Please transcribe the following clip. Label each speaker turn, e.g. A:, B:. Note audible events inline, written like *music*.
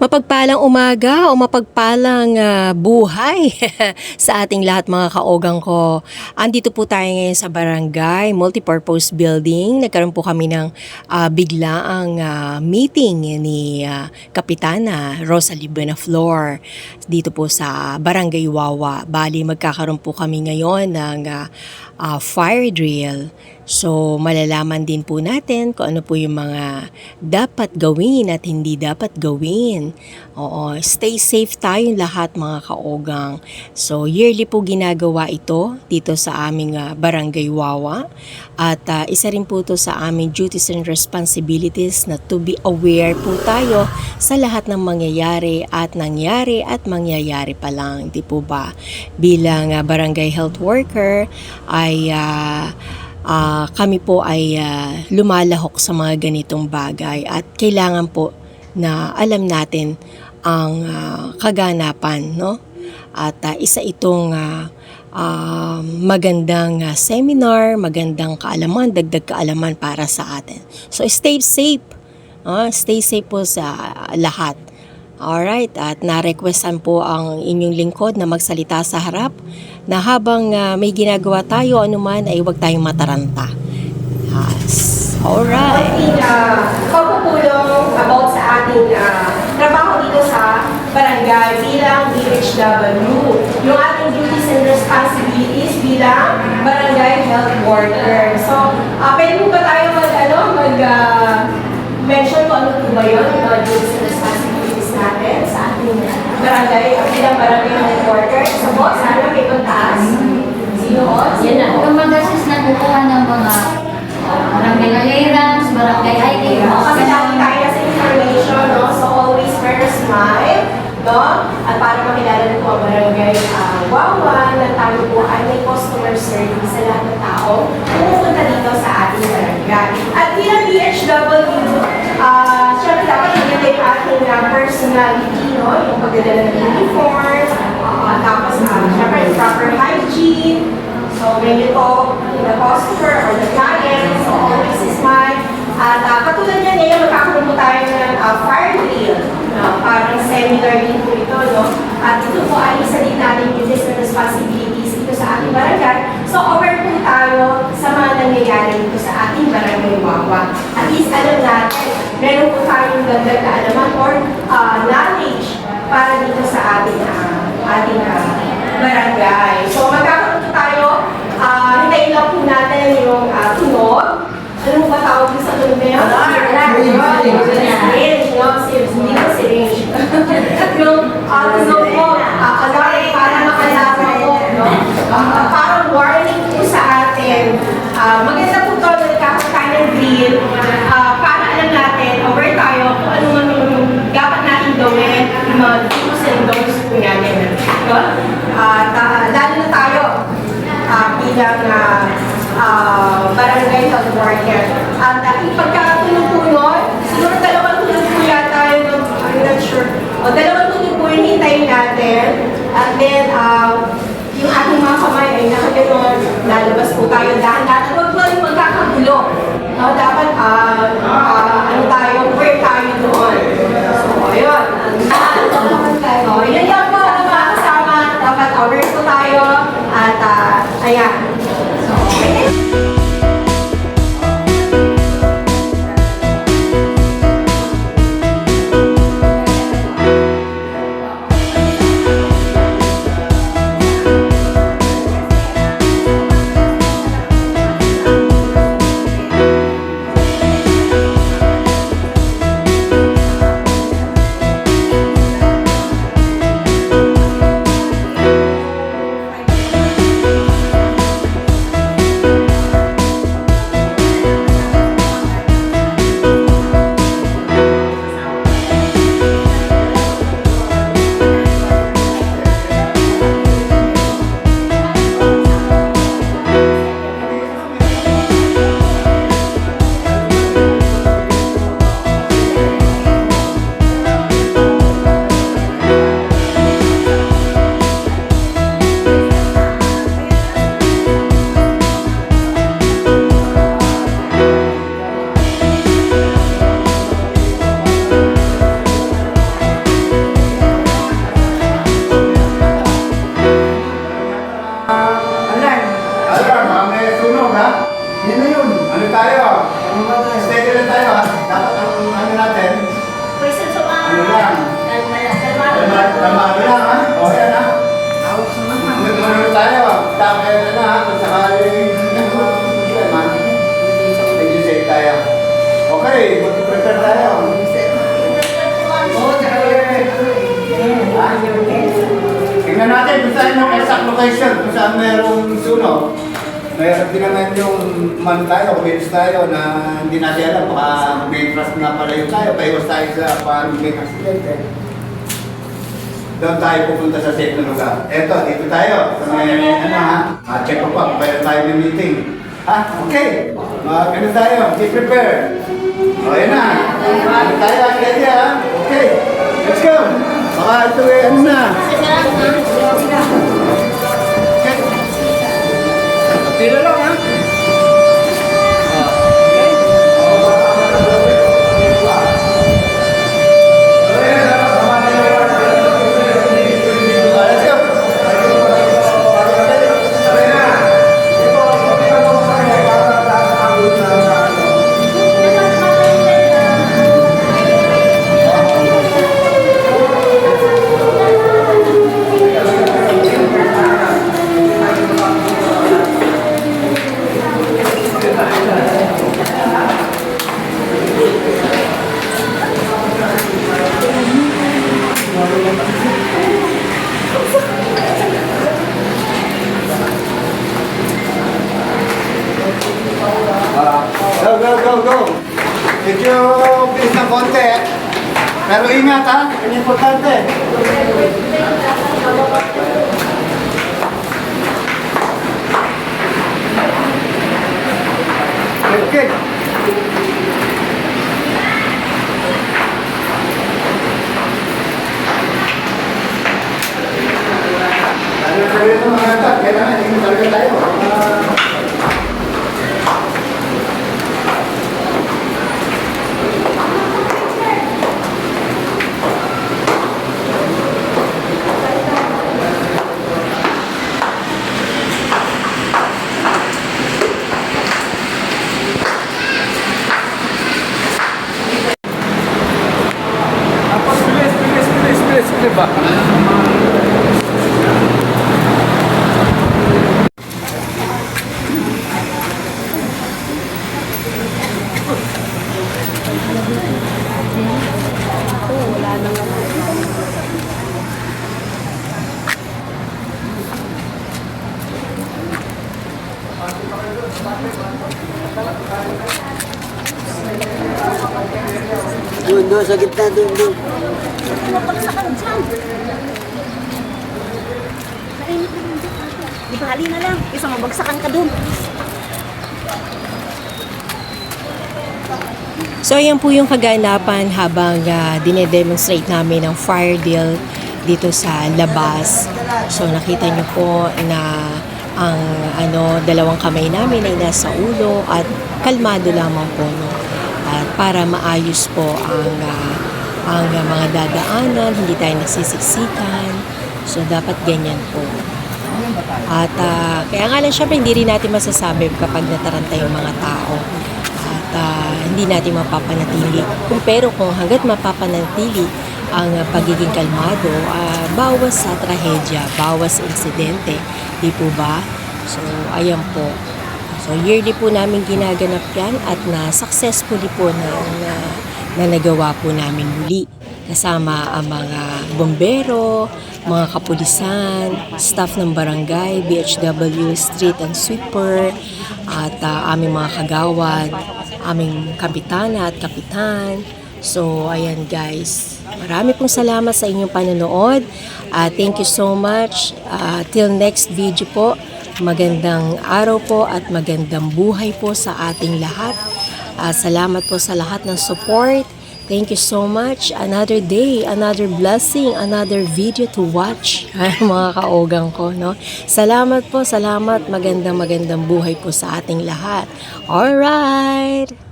A: Mapagpalang umaga o mapagpalang ah, buhay *laughs* sa ating lahat mga kaogang ko. Andito po tayo ngayon sa barangay multipurpose building. Nagkaroon po kami ng ah, biglaang ah, meeting ni ah, Kapitana Rosalie Buenaflor dito po sa Barangay Wawa. Bali magkakaroon po kami ngayon ng ah, ah, fire drill. So, malalaman din po natin kung ano po yung mga dapat gawin at hindi dapat gawin. Oo, stay safe tayong lahat mga kaogang. So, yearly po ginagawa ito dito sa aming ah, Barangay Wawa. At ah, isa rin po ito sa aming duties and responsibilities na to be aware po tayo sa lahat ng mangyayari at nangyari at mangyayari pa lang. Di po ba? Bilang ah, barangay health worker ay ah, ah, kami po ay ah, lumalahok sa mga ganitong bagay at kailangan po na alam natin ang ah, kaganapan, no? At ah, isa itong ah, ah, magandang ah, seminar, magandang kaalaman, dagdag kaalaman para sa atin. So stay safe. ah, stay safe po sa lahat. Alright, at na-requestan po ang inyong lingkod na magsalita sa harap na habang ah, may ginagawa tayo anuman ay huwag tayong mataranta. Yes. Alright.
B: ating uh, pagpupulong about sa ating ah, trabaho dito sa barangay bilang BHW. Yung ating duties and responsibilities bilang barangay health worker. So, uh, pwede po ba tayo mag, ano, mag, ah, mention kung ano po ba yun, mga duties and responsibilities natin sa ating barangay, uh, bilang barangay health worker. So, po, sana may pagtaas. Sino po?
C: Yan na. Yung mag-assist na kukuha ng mga barangay clearance, barangay ID,
B: Oo, kasi lagi tayo sa information, no? So always wear a smile, no? At para makilala niyo po ang barangay uh, Wawa, na tayo po ay may customer service sa lahat ng tao Pagdadala ng uniform, uh, tapos uh, syempre proper hygiene, So talk to the customer or the client, so always smile. At uh, katulad niya ngayon, magkakaroon po tayo ng uh, fire drill. No? Parang seminar din po ito. No? At ito po ay isa din natin duties and responsibilities dito sa ating barangay. So aware po tayo sa mga nangyayari dito sa ating barangay Wawa. At least alam natin, meron po tayong dagdag na alaman or uh, knowledge para dito sa ating uh, ating uh, barangay. So magkakaroon po tayo, ah, hintayin lang po natin yung uh, tunog. Ano ba tawag sa tunog na yun? Alarm! No? Hindi ko syringe. Yung uh, tunog po, uh, alarm para makalaman po, no? Ah, parang warning po sa atin. Ah, maganda po ito, nagkakaroon ng drill ah, para alam natin, aware tayo kung ano man yung dapat natin gawin, yung mga do's and don'ts po natin. No? At ah, lalo na tayo ah, bilang ah, ah, barangay health worker. At uh, ipagkakatulog po nun, siguro dalawang tulog po yata yun, I'm not sure. O dalawang tulog po yung hintayin natin. At then, ah, yung ating mga kamay ay nakaganon, lalabas po tayo dahan-dahan.
D: Transportation kung saan mayroong sunog. Mayroon din naman yung man tayo, kumilos tayo na hindi natin alam, baka may trust na pala yung tayo, paiwas tayo sa paano may aksidente. Doon tayo pupunta sa safe na lugar. Eto, dito tayo. Sa may, ano ha, ah, check up up, pwede tayo may meeting. Ha? Okay. Mga ganun tayo, be prepared. O, yan na. Ano tayo, ready ha? Okay. Let's go. Baka ito eh, ano na. Okay. Tira lang Medyo bilis ng konti. Pero ingat ha, yan importante. Okay, okay. Ano sabihin ng mga anak, kailangan hindi talaga tayo. Ah, Bilis, bilis, bilis, bilis ba?
E: Doon, doon, sa gitna, doon, doon.
F: Di bali na lang. Isa mabagsakan ka dun.
A: So ayan po yung kaganapan habang uh, dinedemonstrate namin ang fire deal dito sa labas. So nakita niyo po na ang ano dalawang kamay namin ay nasa ulo at kalmado lamang po no. At para maayos po ang ah, ang mga dadaanan, hindi tayo nagsisiksikan. So dapat ganyan po. At ah, kaya nga lang syempre hindi rin natin masasabi kapag nataranta yung mga tao. At ah, hindi natin mapapanatili. Kung pero kung hanggat mapapanatili ang pagiging kalmado, ah, bawas sa trahedya, bawas insidente. Di po ba? So, ayan po. So, yearly po namin ginaganap yan at na successfully po na, na, na nagawa po namin muli kasama ang mga bombero, mga kapulisan, staff ng barangay, BHW, street and sweeper, at ah, aming mga kagawad, aming kapitana at kapitan. So, ayan guys. Marami pong salamat sa inyong panonood. Ah, thank you so much. Ah, till next video po. Magandang araw po at magandang buhay po sa ating lahat. Ah, salamat po sa lahat ng support. Thank you so much. Another day, another blessing, another video to watch. *laughs* Ay, mga kaogang ko, no? Salamat po, salamat. Magandang magandang buhay po sa ating lahat. Alright!